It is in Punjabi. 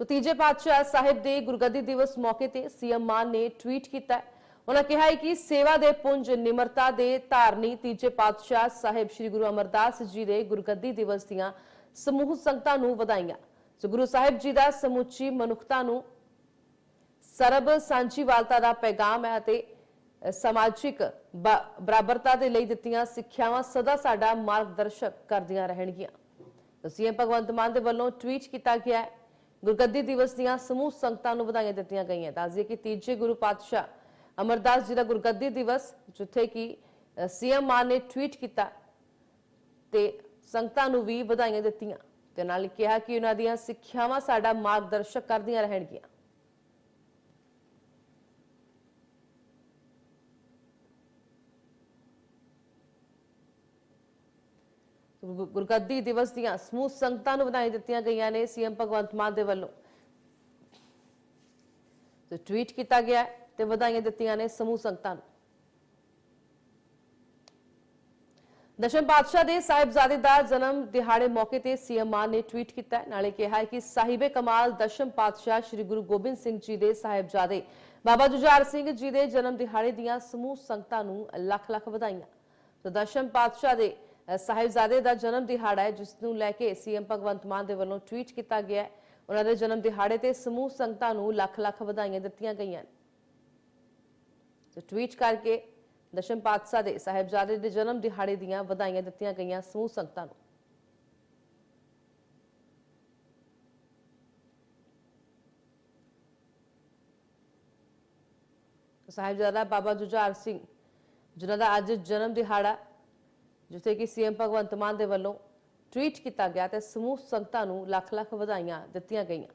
ਸੋ ਤੀਜੇ ਪਾਤਸ਼ਾਹ ਸਾਹਿਬ ਦੇ ਗੁਰਗੱਦੀ ਦਿਵਸ ਮੌਕੇ ਤੇ ਸੀਐਮ ਮਾਨ ਨੇ ਟਵੀਟ ਕੀਤਾ ਉਹਨਾਂ ਕਿਹਾ ਹੈ ਕਿ ਸੇਵਾ ਦੇ ਪੁੰਜ ਨਿਮਰਤਾ ਦੇ ਧਾਰਨੀ ਤੀਜੇ ਪਾਤਸ਼ਾਹ ਸਾਹਿਬ ਸ੍ਰੀ ਗੁਰੂ ਅਮਰਦਾਸ ਜੀ ਦੇ ਗੁਰਗੱਦੀ ਦਿਵਸ ਦੀਆਂ ਸਮੂਹ ਸੰਗਤਾਂ ਨੂੰ ਵਧਾਈਆਂ। ਸੋ ਗੁਰੂ ਸਾਹਿਬ ਜੀ ਦਾ ਸਮੁੱਚੀ ਮਨੁੱਖਤਾ ਨੂੰ ਸਰਬ ਸਾਂਝੀਵਾਲਤਾ ਦਾ ਪੈਗਾਮ ਹੈ ਅਤੇ ਸਮਾਜਿਕ ਬਰਾਬਰਤਾ ਦੇ ਲਈ ਦਿੱਤੀਆਂ ਸਿੱਖਿਆਵਾਂ ਸਦਾ ਸਾਡਾ ਮਾਰਗਦਰਸ਼ਕ ਕਰਦੀਆਂ ਰਹਿਣਗੀਆਂ। ਸੀਐਮ ਭਗਵੰਤ ਮਾਨ ਦੇ ਵੱਲੋਂ ਟਵੀਟ ਕੀਤਾ ਗਿਆ ਹੈ। ਗੁਰਗੱਦੀ ਦਿਵਸ ਦੀਆਂ ਸਮੂਹ ਸੰਗਤਾਂ ਨੂੰ ਵਧਾਈਆਂ ਦਿੱਤੀਆਂ ਗਈਆਂ। ਦੱਸਦੀਏ ਕਿ ਤੀਜੇ ਗੁਰੂ ਪਾਤਸ਼ਾਹ ਅਮਰਦਾਸ ਜੀ ਦਾ ਗੁਰਗੱਦੀ ਦਿਵਸ, ਜਿੱਥੇ ਕਿ ਸੀਐਮ ਮਾਨ ਨੇ ਟਵੀਟ ਕੀਤਾ ਤੇ ਸੰਗਤਾਂ ਨੂੰ ਵੀ ਵਧਾਈਆਂ ਦਿੱਤੀਆਂ। ਤੇ ਨਾਲ ਕਿਹਾ ਕਿ ਉਹਨਾਂ ਦੀਆਂ ਸਿੱਖਿਆਵਾਂ ਸਾਡਾ ਮਾਰਗਦਰਸ਼ਕ ਕਰਦੀਆਂ ਰਹਿਣਗੀਆਂ। ਗੁਰਗੱਦੀ ਦਿਵਸ ਦੀਆਂ ਸਮੂਹ ਸੰਗਤਾਂ ਨੂੰ ਵਧਾਈਆਂ ਦਿੱਤੀਆਂ ਗਈਆਂ ਨੇ ਸੀਐਮ ਭਗਵੰਤ ਮਾਨ ਦੇ ਵੱਲੋਂ। ਤੇ ਟਵੀਟ ਕੀਤਾ ਗਿਆ ਤੇ ਵਧਾਈਆਂ ਦਿੱਤੀਆਂ ਨੇ ਸਮੂਹ ਸੰਗਤਾਂ ਨੂੰ। ਦਸ਼ਮ ਪਾਤਸ਼ਾਹ ਦੇ ਸਾਹਿਬਜ਼ਾਦੇ ਦਾ ਜਨਮ ਦਿਹਾੜੇ ਮੌਕੇ ਤੇ ਸੀਐਮ ਮਾਨ ਨੇ ਟਵੀਟ ਕੀਤਾ ਨਾਲੇ ਕਿਹਾ ਕਿ ਸਾਹਿਬੇ ਕਮਾਲ ਦਸ਼ਮ ਪਾਤਸ਼ਾਹ ਸ੍ਰੀ ਗੁਰੂ ਗੋਬਿੰਦ ਸਿੰਘ ਜੀ ਦੇ ਸਾਹਿਬਜ਼ਾਦੇ। ਬਾਬਾ ਜੁਝਾਰ ਸਿੰਘ ਜੀ ਦੇ ਜਨਮ ਦਿਹਾੜੇ ਦੀਆਂ ਸਮੂਹ ਸੰਗਤਾਂ ਨੂੰ ਲੱਖ ਲੱਖ ਵਧਾਈਆਂ। ਤਾਂ ਦਸ਼ਮ ਪਾਤਸ਼ਾਹ ਦੇ ਸਾਹਿਬਜ਼ਾਦੇ ਦਾ ਜਨਮ ਦਿਹਾੜਾ ਹੈ, ਜਿਸ ਨੂੰ ਲੈ ਕੇ ਸੀਐਮ ਭਗਵੰਤ ਮਾਨ ਦੇ ਵੱਲੋਂ ਟਵੀਟ ਕੀਤਾ ਗਿਆ ਹੈ। ਉਹਨਾਂ ਦੇ ਜਨਮ ਦਿਹਾੜੇ ਤੇ ਸਮੂਹ ਸੰਗਤਾਂ ਨੂੰ ਲੱਖ ਲੱਖ ਵਧਾਈਆਂ ਦਿੱਤੀਆਂ ਗਈਆਂ ਤੇ ਟਵੀਟ ਕਰਕੇ ਦਸ਼ਮ ਪਾਤਸ਼ਾਹ ਦੇ ਸਾਹਿਬਜ਼ਾਦੇ ਦੇ ਜਨਮ ਦਿਹਾੜੇ ਦੀਆਂ ਵਧਾਈਆਂ ਦਿੱਤੀਆਂ ਗਈਆਂ ਸਮੂਹ ਸੰਗਤਾਂ ਨੂੰ। ਸਾਹਿਬਜ਼ਾਦਾ ਬਾਬਾ ਜੁਝਾਰ ਸਿੰਘ, ਜਿਨ੍ਹਾਂ ਦਾ ਅੱਜ ਜਨਮ ਦਿਹਾੜਾ ਜਿੱਥੇ ਕਿ ਸੀਐਮ ਭਗਵੰਤ ਮਾਨ ਦੇ ਵੱਲੋਂ ਟਵੀਟ ਕੀਤਾ ਗਿਆ ਤੇ ਸਮੂਹ ਸੰਗਤਾਂ ਨੂੰ ਲੱਖ ਲੱਖ ਵਧਾਈਆਂ ਦਿੱਤੀਆਂ ਗਈਆਂ।